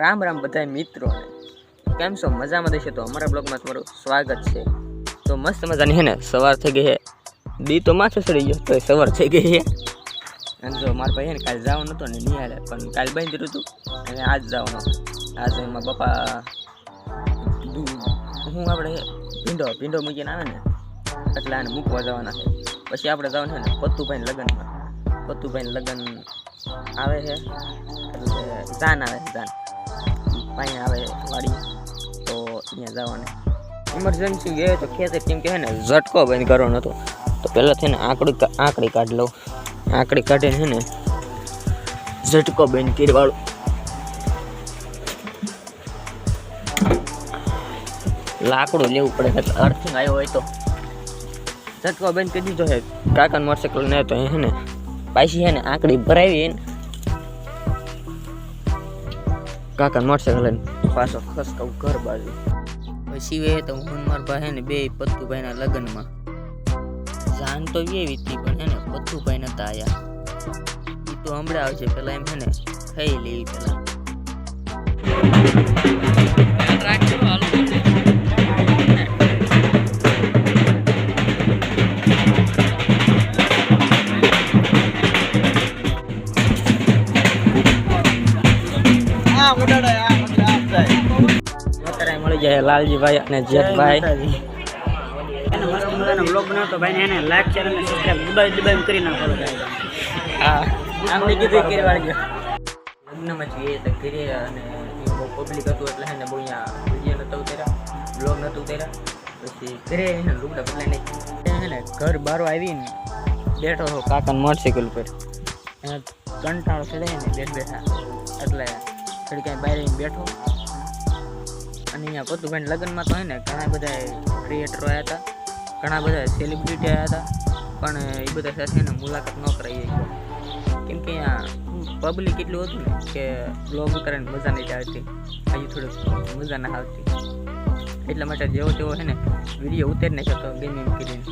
રામ રામ બધા મિત્રોને. કેમ છો? મજામાં દેશે તો અમારા બ્લોગમાં તમારું સ્વાગત છે. તો મસ્ત મજાની હે ને, સવાર થઈ ગઈ હે. દી તો માથે ચડી ગયો તો સવાર થઈ ગઈ હે. અને જો મારા ભાઈ હે ને કાલે જવાનું નહોતો ને નિહાળે, પણ કાલે બંધ રહ્યું હતું, અને આજ જવાનું. આજે એમાં પપ્પા હું આપણે ભીંડો ભીંડો મૂકીને આવે ને, એટલે આને મૂકવા જવાના છે. પછી આપણે જવાનું છે ને પત્તુભાઈ લગ્નમાં. પત્તુભાઈ લગ્ન આવે છે, એટલે જાન આવે જાન. પાણી આવે વાડી. તો અહીંયા જવાનું. ઇમરજન્સી ગયો તો ખેતર કેમ કે હે ને ઝટકો બંધ કરવાનો હતો. તો પહેલાં થઈને આંકડી આંકડી કાઢ લઉં. આંકડી કાઢીને હે ને ઝટકો બંધ કરવાળું. લાકડું લેવું પડે અર્થિંગ આવ્યો હોય તો. ઝટકો બંધ કરી દીધો છે. કાકાને મોટરસાઇકલ ને તો હે ને પાછી હે ને આંકડી ભરાવી કાકા મોટરસાઇકલ લઈને પાછો ખસકાવ ઘર બાજુ. પછી વે તો હું માર ભાઈ ને બે પત્તુભાઈના લગ્નમાં. જાન તો એવી હતી પણ એને પત્તુભાઈ નતા આયા. એ તો હમણાં આવશે પેલા એમ હે ને ખાઈ લેવી પેલા. મળી જાય લાલજીભાઈ અને જેઠભાઈ. એને મસ્ત મજાનો બ્લોગ બનાવતો ભાઈને એને લાઈક શેર અને સબસ્ક્રાઇબ દબાઈ દબાઈ કરી નાખો બધા. હા આમને કીધું કે વાળી લગ્નમાં જઈએ તો ઘરે અને બહુ પબ્લિક હતું એટલે હે ને બહુ અહીંયા વીડિયો નતો ઉતાર્યા બ્લોગ નતો ઉતાર્યા. પછી ઘરે એને લુગડા બદલાઈ નાખી હે ઘર બારો આવીને બેઠો હતો કાકાને મોટરસાઇકલ ઉપર એને કંટાળો ચડે ને બેઠ બેઠા. એટલે થોડી કાંઈ બહાર બેઠો. અને અહીંયા પતુભાઈ લગ્નમાં તો હે ને ઘણા બધા ક્રિએટરો આવ્યા હતા. ઘણા બધા સેલિબ્રિટી આવ્યા હતા. પણ એ બધા સાથે એને મુલાકાત ન કરાવી કેમ કે અહીંયા પબ્લિક એટલું હતું ને કે બ્લોગ કરીને મજા નહીં આવતી. હજી થોડીક મજા ના આવતી. એટલા માટે જેવો તેવો છે ને વીડિયો ઉતારી નાખ્યો તો ગેમિંગ કરીને.